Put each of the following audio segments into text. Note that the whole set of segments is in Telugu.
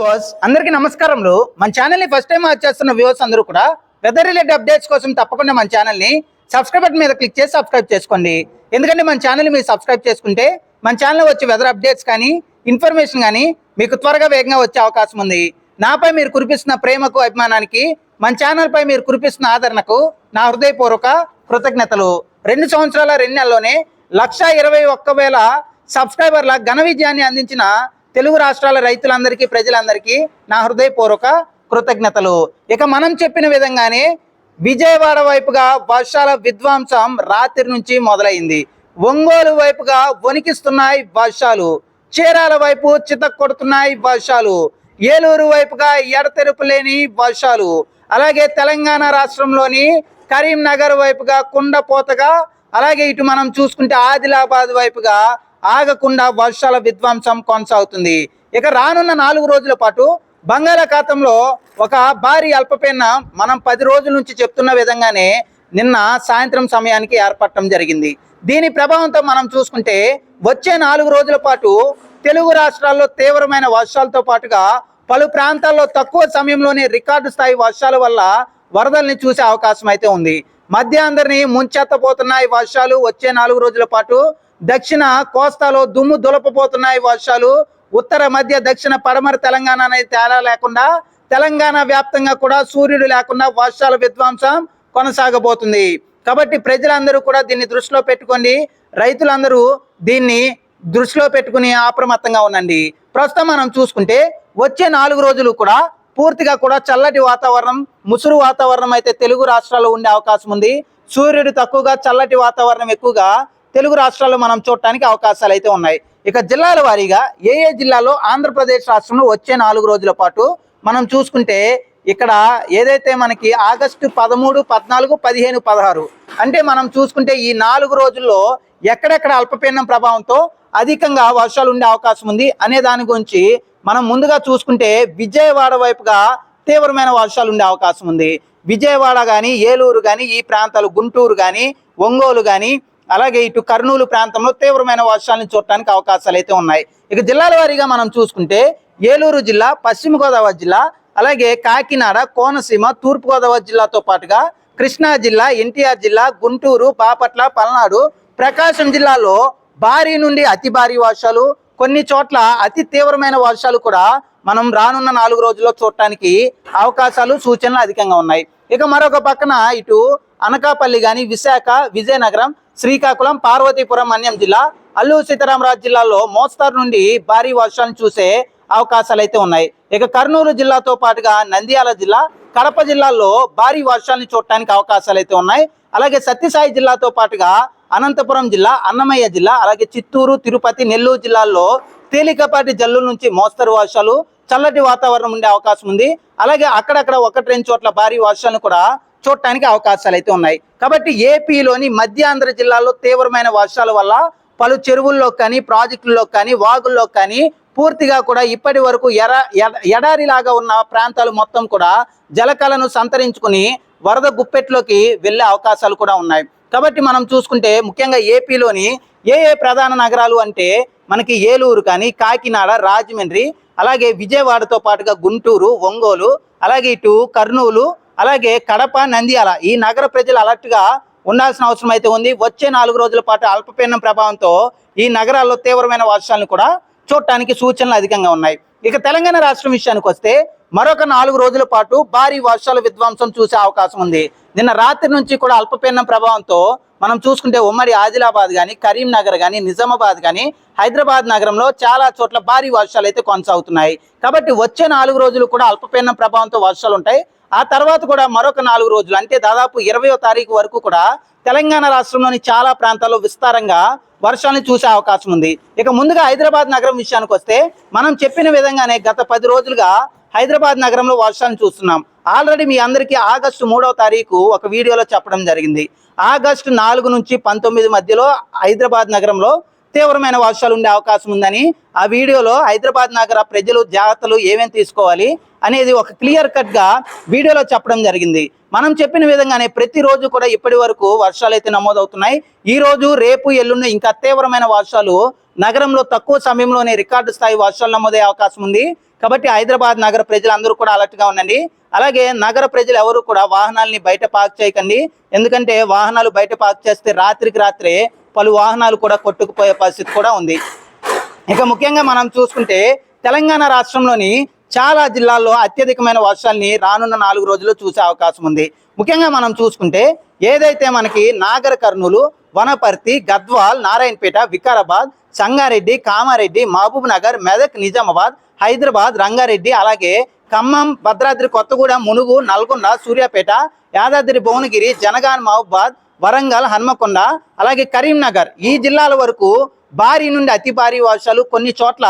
వ్యూవర్స్ అందరికీ నమస్కారంలో మన ఛానల్ని ఫస్ట్ టైం వాచ్ చేస్తున్న వ్యూవర్స్ అందరూ కూడా వెదర్ రిలేటెడ్ అప్డేట్స్ కోసం తప్పకుండా మన ఛానల్ని సబ్స్క్రైబ్ బటన్ మీద క్లిక్ చేసి సబ్స్క్రైబ్ చేసుకోండి. ఎందుకంటే మన ఛానల్ మీరు సబ్స్క్రైబ్ చేసుకుంటే మన ఛానల్ వచ్చే వెదర్ అప్డేట్స్ కానీ ఇన్ఫర్మేషన్ కానీ మీకు త్వరగా వేగంగా వచ్చే అవకాశం ఉంది. నాపై మీరు కురిపిస్తున్న ప్రేమకు అభిమానానికి మన ఛానల్పై మీరు కురిపిస్తున్న ఆదరణకు నా హృదయపూర్వక కృతజ్ఞతలు. రెండు సంవత్సరాల రెండు నెలల్లోనే లక్ష ఇరవై ఒక్క వేల సబ్స్క్రైబర్ల ఘన విజయాన్ని అందించిన తెలుగు రాష్ట్రాల రైతులందరికీ ప్రజలందరికీ నా హృదయపూర్వక కృతజ్ఞతలు. ఇక మనం చెప్పిన విధంగానే విజయవాడ వైపుగా వర్షాల విధ్వంసం రాత్రి నుంచి మొదలైంది. ఒంగోలు వైపుగా వణికిస్తున్నాయి వర్షాలు. చీరాల వైపు చితక్ కొడుతున్నాయి వర్షాలు. ఏలూరు వైపుగా ఎడతెరుపు లేని వర్షాలు. అలాగే తెలంగాణ రాష్ట్రంలోని కరీంనగర్ వైపుగా కుండపోతగా అలాగే ఇటు మనం చూసుకుంటే ఆదిలాబాద్ వైపుగా ఆగకుండా వర్షాల విధ్వంసం కొనసాగుతుంది. ఇక రానున్న నాలుగు రోజుల పాటు బంగాళాఖాతంలో ఒక భారీ అల్పపీడన మనం పది రోజుల నుంచి చెప్తున్న విధంగానే నిన్న సాయంత్రం సమయానికి ఏర్పడటం జరిగింది. దీని ప్రభావంతో మనం చూసుకుంటే వచ్చే నాలుగు రోజుల పాటు తెలుగు రాష్ట్రాల్లో తీవ్రమైన వర్షాలతో పాటుగా పలు ప్రాంతాల్లో తక్కువ సమయంలోనే రికార్డు స్థాయి వర్షాల వల్ల వరదల్ని చూసే అవకాశం అయితే ఉంది. మధ్యాందరిని ముంచెత్తపోతున్నాయి వర్షాలు వచ్చే నాలుగు రోజుల పాటు దక్షిణ కోస్తాలో దుమ్ము దులపపోతున్నాయి వర్షాలు. ఉత్తర మధ్య దక్షిణ పడమర తెలంగాణ అనేది తేడా లేకుండా తెలంగాణ వ్యాప్తంగా కూడా సూర్యుడు లేకుండా వర్షాల విధ్వంసం కొనసాగబోతుంది. కాబట్టి ప్రజలందరూ కూడా దీన్ని దృష్టిలో పెట్టుకోండి రైతులందరూ దీన్ని దృష్టిలో పెట్టుకుని అప్రమత్తంగా ఉండండి. ప్రస్తుతం మనం చూసుకుంటే వచ్చే నాలుగు రోజులు కూడా పూర్తిగా కూడా చల్లటి వాతావరణం ముసురు వాతావరణం అయితే తెలుగు రాష్ట్రాల్లో ఉండే అవకాశం ఉంది. సూర్యుడు తక్కువగా చల్లటి వాతావరణం ఎక్కువగా తెలుగు రాష్ట్రాల్లో మనం చూడటానికి అవకాశాలు అయితే ఉన్నాయి. ఇక జిల్లాల వారీగా ఏ ఏ జిల్లాలో ఆంధ్రప్రదేశ్ రాష్ట్రంలో వచ్చే నాలుగు రోజుల పాటు మనం చూసుకుంటే ఇక్కడ ఏదైతే మనకి ఆగస్టు పదమూడు పద్నాలుగు పదిహేను పదహారు అంటే మనం చూసుకుంటే ఈ నాలుగు రోజుల్లో ఎక్కడెక్కడ అల్పపీడనం ప్రభావంతో అధికంగా వర్షాలు ఉండే అవకాశం ఉంది అనే దాని గురించి మనం ముందుగా చూసుకుంటే విజయవాడ వైపుగా తీవ్రమైన వర్షాలు ఉండే అవకాశం ఉంది. విజయవాడ కానీ ఏలూరు కానీ ఈ ప్రాంతాలు గుంటూరు కానీ ఒంగోలు కానీ అలాగే ఇటు కర్నూలు ప్రాంతంలో తీవ్రమైన వర్షాలను చూడటానికి అవకాశాలు అయితే ఉన్నాయి. ఇక జిల్లాల వారీగా మనం చూసుకుంటే ఏలూరు జిల్లా పశ్చిమ గోదావరి జిల్లా అలాగే కాకినాడ కోనసీమ తూర్పు గోదావరి జిల్లాతో పాటుగా కృష్ణా జిల్లా ఎన్టీఆర్ జిల్లా గుంటూరు బాపట్ల పల్నాడు ప్రకాశం జిల్లాలో భారీ నుండి అతి భారీ వర్షాలు కొన్ని చోట్ల అతి తీవ్రమైన వర్షాలు కూడా మనం రానున్న నాలుగు రోజుల్లో చూడటానికి అవకాశాలు సూచనలు అధికంగా ఉన్నాయి. ఇక మరొక పక్కన ఇటు అనకాపల్లి కానీ విశాఖ విజయనగరం శ్రీకాకుళం పార్వతీపురం అన్యం జిల్లా అల్లూరు సీతారామరాజు జిల్లాలో మోస్తారు నుండి భారీ వర్షాలను చూసే అవకాశాలు అయితే ఉన్నాయి. ఇక కర్నూలు జిల్లాతో పాటుగా నంద్యాల జిల్లా కడప జిల్లాల్లో భారీ వర్షాలను చూడటానికి అవకాశాలు అయితే ఉన్నాయి. అలాగే సత్యసాయి జిల్లాతో పాటుగా అనంతపురం జిల్లా అన్నమయ్య జిల్లా అలాగే చిత్తూరు తిరుపతి నెల్లూరు జిల్లాల్లో తేలికపాటి జల్లుల నుంచి మోస్తరు వర్షాలు చల్లటి వాతావరణం ఉండే అవకాశం ఉంది. అలాగే అక్కడక్కడ ఒకటి రెండు చోట్ల భారీ వర్షాలు కూడా చూడటానికి అవకాశాలు అయితే ఉన్నాయి. కాబట్టి ఏపీలోని మధ్యాంధ్ర జిల్లాలో తీవ్రమైన వర్షాల వల్ల పలు చెరువుల్లో కానీ ప్రాజెక్టుల్లో కానీ వాగుల్లో కానీ పూర్తిగా కూడా ఇప్పటి వరకు ఎర ఎడారిలాగా ఉన్న ప్రాంతాలు మొత్తం కూడా జలకలను సంతరించుకుని వరద గుప్పెట్లోకి వెళ్ళే అవకాశాలు కూడా ఉన్నాయి. కాబట్టి మనం చూసుకుంటే ముఖ్యంగా ఏపీలోని ఏ ఏ ప్రధాన నగరాలు అంటే మనకి ఏలూరు కానీ కాకినాడ రాజమండ్రి అలాగే విజయవాడతో పాటుగా గుంటూరు ఒంగోలు అలాగే ఇటు కర్నూలు అలాగే కడప నంద్యాల ఈ నగర ప్రజలు అలర్ట్గా ఉండాల్సిన అవసరం అయితే ఉంది. వచ్చే నాలుగు రోజుల పాటు అల్పపీడనం ప్రభావంతో ఈ నగరాల్లో తీవ్రమైన వర్షాలను కూడా చూడటానికి సూచనలు అధికంగా ఉన్నాయి. ఇక తెలంగాణ రాష్ట్రం విషయానికి వస్తే మరొక నాలుగు రోజుల పాటు భారీ వర్షాల విధ్వంసం చూసే అవకాశం ఉంది. నిన్న రాత్రి నుంచి కూడా అల్పపీడనం ప్రభావంతో మనం చూసుకుంటే ఉమ్మడి ఆదిలాబాద్ కానీ కరీంనగర్ కానీ నిజామాబాద్ కానీ హైదరాబాద్ నగరంలో చాలా చోట్ల భారీ వర్షాలు అయితే కొనసాగుతున్నాయి. కాబట్టి వచ్చే నాలుగు రోజులు కూడా అల్పపీడనం ప్రభావంతో వర్షాలు ఉంటాయి. ఆ తర్వాత కూడా మరొక నాలుగు రోజులు అంటే దాదాపు ఇరవయో తారీఖు వరకు కూడా తెలంగాణ రాష్ట్రంలోని చాలా ప్రాంతాల్లో విస్తారంగా వర్షాలను చూసే అవకాశం ఉంది. ఇక ముందుగా హైదరాబాద్ నగరం విషయానికి వస్తే మనం చెప్పిన విధంగానే గత పది రోజులుగా హైదరాబాద్ నగరంలో వర్షాన్ని చూస్తున్నాం. ఆల్రెడీ మీ అందరికీ ఆగస్టు మూడవ తారీఖు ఒక వీడియోలో చెప్పడం జరిగింది. ఆగస్టు నాలుగు నుంచి పంతొమ్మిది మధ్యలో హైదరాబాద్ నగరంలో తీవ్రమైన వర్షాలు ఉండే అవకాశం ఉందని ఆ వీడియోలో హైదరాబాద్ నగర ప్రజలు జాగ్రత్తలు ఏమేమి తీసుకోవాలి అనేది ఒక క్లియర్ కట్గా వీడియోలో చెప్పడం జరిగింది. మనం చెప్పిన విధంగానే ప్రతిరోజు కూడా ఇప్పటి వరకు వర్షాలు అయితే నమోదవుతున్నాయి. ఈ రోజు రేపు ఎల్లుండి ఇంకా తీవ్రమైన వర్షాలు నగరంలో తక్కువ సమయంలోనే రికార్డు స్థాయి వర్షాలు నమోదయ్యే అవకాశం ఉంది. కాబట్టి హైదరాబాద్ నగర ప్రజలందరూ కూడా అలర్ట్గా ఉండండి. అలాగే నగర ప్రజలు ఎవరు కూడా వాహనాల్ని బయట పార్క్ చేయకండి. ఎందుకంటే వాహనాలు బయట పార్క్ చేస్తే రాత్రికి రాత్రే పలు వాహనాలు కూడా కొట్టుకుపోయే పరిస్థితి కూడా ఉంది. ఇక ముఖ్యంగా మనం చూసుకుంటే తెలంగాణ రాష్ట్రంలోని చాలా జిల్లాల్లో అత్యధికమైన వర్షాల్ని రానున్న నాలుగు రోజుల్లో చూసే అవకాశం ఉంది. ముఖ్యంగా మనం చూసుకుంటే ఏదైతే మనకి నాగర్ కర్నూలు వనపర్తి గద్వాల్ నారాయణపేట వికారాబాద్ సంగారెడ్డి కామారెడ్డి మహబూబ్ నగర్ మెదక్ నిజామాబాద్ హైదరాబాద్ రంగారెడ్డి అలాగే ఖమ్మం భద్రాద్రి కొత్తగూడెం మునుగు నల్గొండ సూర్యాపేట యాదాద్రి భువనగిరి జనగాన్ మహబాద్ వరంగల్ హన్మకొండ అలాగే కరీంనగర్. ఈ జిల్లాల వరకు భారీ నుండి అతి భారీ వర్షాలు కొన్ని చోట్ల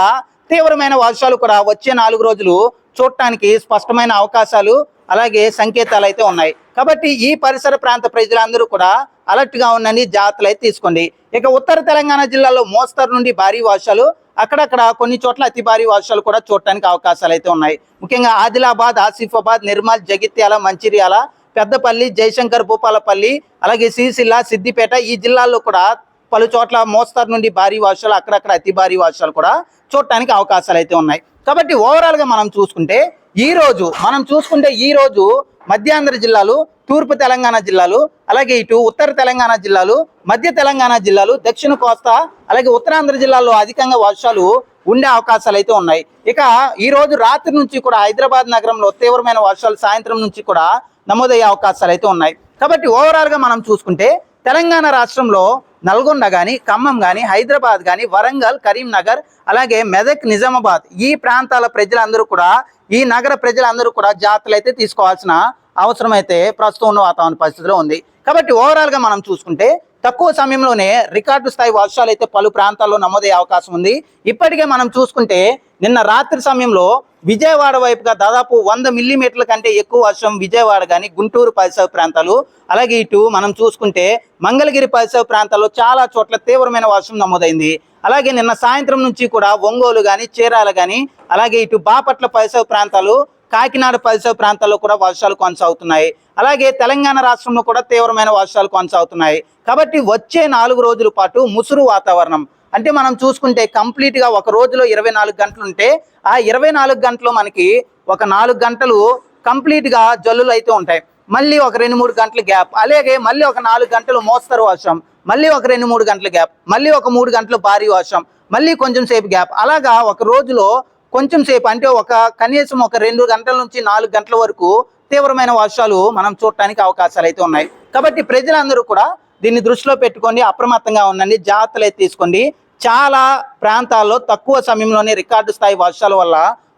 తీవ్రమైన వర్షాలు కూడా వచ్చే నాలుగు రోజులు చూడటానికి స్పష్టమైన అవకాశాలు అలాగే సంకేతాలు అయితే ఉన్నాయి. కాబట్టి ఈ పరిసర ప్రాంత ప్రజలందరూ కూడా అలర్ట్గా ఉండండి జాగ్రత్తలు అయితే తీసుకోండి. ఇక ఉత్తర తెలంగాణ జిల్లాలో మోస్తరు నుండి భారీ వర్షాలు అక్కడక్కడ కొన్ని చోట్ల అతి భారీ వర్షాలు కూడా చూడటానికి అవకాశాలు అయితే ఉన్నాయి. ముఖ్యంగా ఆదిలాబాద్ ఆసిఫాబాద్ నిర్మల్ జగిత్యాల మంచిర్యాల పెద్దపల్లి జయశంకర్ భూపాలపల్లి అలాగే సిరిసిల్ల సిద్దిపేట ఈ జిల్లాల్లో కూడా పలు చోట్ల మోస్తారు నుండి భారీ వర్షాలు అక్కడక్కడ అతి భారీ వర్షాలు కూడా చూడటానికి అవకాశాలు అయితే ఉన్నాయి. కాబట్టి ఓవరాల్గా మనం చూసుకుంటే ఈ రోజు మనం చూసుకుంటే ఈ రోజు మధ్యాంధ్ర జిల్లాలు తూర్పు తెలంగాణ జిల్లాలు అలాగే ఇటు ఉత్తర తెలంగాణ జిల్లాలు మధ్య తెలంగాణ జిల్లాలు దక్షిణ కోస్తా అలాగే ఉత్తరాంధ్ర జిల్లాల్లో అధికంగా వర్షాలు ఉండే అవకాశాలు అయితే ఉన్నాయి. ఇక ఈ రోజు రాత్రి నుంచి కూడా హైదరాబాద్ నగరంలో తీవ్రమైన వర్షాలు సాయంత్రం నుంచి కూడా నమోదయ్యే అవకాశాలు అయితే ఉన్నాయి. కాబట్టి ఓవరాల్గా మనం చూసుకుంటే తెలంగాణ రాష్ట్రంలో నల్గొండ కానీ ఖమ్మం కానీ హైదరాబాద్ కానీ వరంగల్ కరీంనగర్ అలాగే మెదక్ నిజామాబాద్ ఈ ప్రాంతాల ప్రజలందరూ కూడా ఈ నగర ప్రజలందరూ కూడా జాగ్రత్తలు అయితే తీసుకోవాల్సిన అవసరమైతే ప్రస్తుతం ఉన్న వాతావరణ పరిస్థితిలో ఉంది. కాబట్టి ఓవరాల్గా మనం చూసుకుంటే తక్కువ సమయంలోనే రికార్డు స్థాయి వర్షాలు అయితే పలు ప్రాంతాల్లో నమోదయ్యే అవకాశం ఉంది. ఇప్పటికే మనం చూసుకుంటే నిన్న రాత్రి సమయంలో విజయవాడ వైపుగా దాదాపు వంద మిల్లీమీటర్ల కంటే ఎక్కువ వర్షం విజయవాడ కానీ గుంటూరు పరిసర ప్రాంతాలు అలాగే ఇటు మనం చూసుకుంటే మంగళగిరి పరిసర ప్రాంతాల్లో చాలా చోట్ల తీవ్రమైన వర్షం నమోదైంది. అలాగే నిన్న సాయంత్రం నుంచి కూడా ఒంగోలు కానీ చీరాల కానీ అలాగే ఇటు బాపట్ల పరిసర ప్రాంతాలు కాకినాడ పరిసర ప్రాంతాల్లో కూడా వర్షాలు కొనసాగుతున్నాయి. అలాగే తెలంగాణ రాష్ట్రంలో కూడా తీవ్రమైన వర్షాలు కొనసాగుతున్నాయి. కాబట్టి వచ్చే నాలుగు రోజుల పాటు ముసురు వాతావరణం. అంటే మనం చూసుకుంటే కంప్లీట్గా ఒక రోజులో ఇరవై నాలుగు గంటలు ఉంటే ఆ ఇరవై నాలుగు గంటలు మనకి ఒక నాలుగు గంటలు కంప్లీట్గా జల్లులు అయితే ఉంటాయి. మళ్ళీ ఒక రెండు మూడు గంటల గ్యాప్ అలాగే మళ్ళీ ఒక నాలుగు గంటలు మోస్తరు వర్షం. మళ్ళీ ఒక రెండు మూడు గంటల గ్యాప్ మళ్ళీ ఒక మూడు గంటలు భారీ వర్షం. మళ్ళీ కొంచెం సేపు గ్యాప్ అలాగా ఒక రోజులో కొంచెం సేపు అంటే ఒక కనీసం ఒక రెండు గంటల నుంచి నాలుగు గంటల వరకు తీవ్రమైన వర్షాలు మనం చూడటానికి అవకాశాలు అయితే ఉన్నాయి. కాబట్టి ప్రజలందరూ కూడా దీన్ని దృష్టిలో పెట్టుకోండి అప్రమత్తంగా ఉండండి జాగ్రత్తలు అయితే తీసుకోండి. చాలా ప్రాంతాల్లో తక్కువ సమయంలోనే రికార్డు స్థాయి వర్షాల వల్ల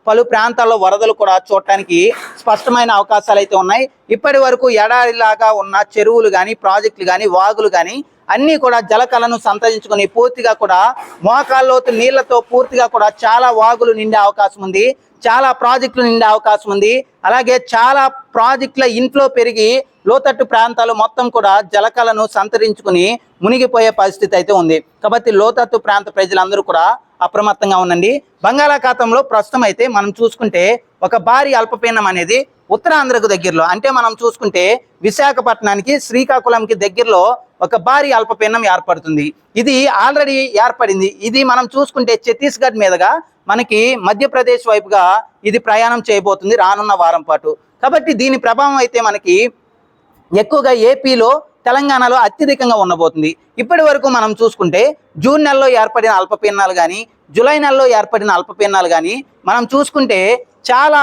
పలు ప్రాంతాల్లో వరదలు కూడా చూడటానికి స్పష్టమైన అవకాశాలు అయితే ఉన్నాయి. ఇప్పటి వరకు ఎడారిలాగా ఉన్న చెరువులు కానీ ప్రాజెక్టులు కానీ వాగులు కానీ అన్నీ కూడా జలకళను సంతరించుకొని పూర్తిగా కూడా మోకాల్లోతు నీళ్ళతో పూర్తిగా కూడా చాలా వాగులు నిండే అవకాశం ఉంది. చాలా ప్రాజెక్టులు నిండే అవకాశం ఉంది. అలాగే చాలా ప్రాజెక్టుల ఇంట్లో పెరిగి లోతట్టు ప్రాంతాలు మొత్తం కూడా జలకళను సంతరించుకుని మునిగిపోయే పరిస్థితి అయితే ఉంది. కాబట్టి లోతట్టు ప్రాంత ప్రజలందరూ కూడా అప్రమత్తంగా ఉండండి. బంగాళాఖాతంలో ప్రస్తుతం అయితే మనం చూసుకుంటే ఒక భారీ అల్పపీడనం అనేది ఉత్తరాంధ్రకు దగ్గరలో అంటే మనం చూసుకుంటే విశాఖపట్నానికి శ్రీకాకుళంకి దగ్గరలో ఒక భారీ అల్పపీడనం ఏర్పడుతుంది. ఇది ఆల్రెడీ ఏర్పడింది. ఇది మనం చూసుకుంటే ఛత్తీస్గఢ్ మీదుగా మనకి మధ్యప్రదేశ్ వైపుగా ఇది ప్రయాణం చేయబోతుంది రానున్న వారం పాటు. కాబట్టి దీని ప్రభావం అయితే మనకి ఎక్కువగా ఏపీలో తెలంగాణలో అత్యధికంగా ఉండబోతుంది. ఇప్పటి వరకు మనం చూసుకుంటే జూన్ నెలలో ఏర్పడిన అల్పపీడనాలు కానీ జూలై నెలలో ఏర్పడిన అల్పపీడనాలు కానీ మనం చూసుకుంటే చాలా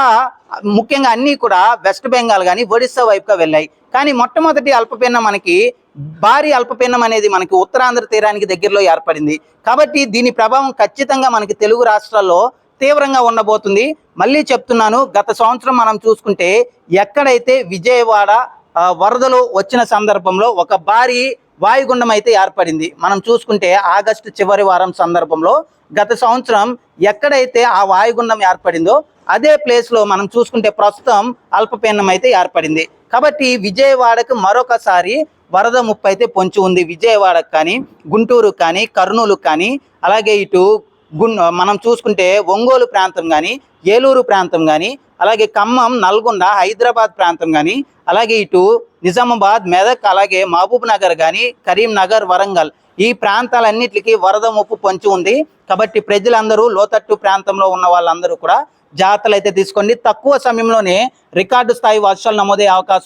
ముఖ్యంగా అన్నీ కూడా వెస్ట్ బెంగాల్ కానీ ఒడిస్సా వైపుగా వెళ్ళాయి. కానీ మొట్టమొదటి అల్పపీడనం మనకి భారీ అల్పపీడనం అనేది మనకి ఉత్తరాంధ్ర తీరానికి దగ్గరలో ఏర్పడింది. కాబట్టి దీని ప్రభావం ఖచ్చితంగా మనకి తెలుగు రాష్ట్రాల్లో తీవ్రంగా ఉండబోతుంది. మళ్ళీ చెప్తున్నాను గత సంవత్సరం మనం చూసుకుంటే ఎక్కడైతే విజయవాడ వరదలు వచ్చిన సందర్భంలో ఒక భారీ వాయుగుండం అయితే ఏర్పడింది. మనం చూసుకుంటే ఆగస్టు చివరి వారం సందర్భంలో గత సంవత్సరం ఎక్కడైతే ఆ వాయుగుండం ఏర్పడిందో అదే ప్లేస్లో మనం చూసుకుంటే ప్రస్తుతం అల్పపీడనం అయితే ఏర్పడింది. కాబట్టి విజయవాడకు మరొకసారి వరద ముప్పు అయితే పొంచి ఉంది విజయవాడకు కానీ గుంటూరు కానీ కర్నూలు కానీ అలాగే ఇటు గున్ మనం చూసుకుంటే ఒంగోలు ప్రాంతం కానీ ఏలూరు ప్రాంతం కానీ అలాగే ఖమ్మం నల్గొండ హైదరాబాద్ ప్రాంతం కానీ అలాగే ఇటు నిజామాబాద్ మెదక్ అలాగే మహబూబ్ నగర్ కానీ కరీంనగర్ వరంగల్ ఈ ప్రాంతాలన్నిటికీ వరద ముప్పు పొంచి ఉంది. కాబట్టి ప్రజలందరూ లోతట్టు ప్రాంతంలో ఉన్న వాళ్ళందరూ కూడా జాగ్రత్తలు అయితే తీసుకోండి. తక్కువ సమయంలోనే రికార్డు స్థాయి వర్షాలు నమోదే అవకాశం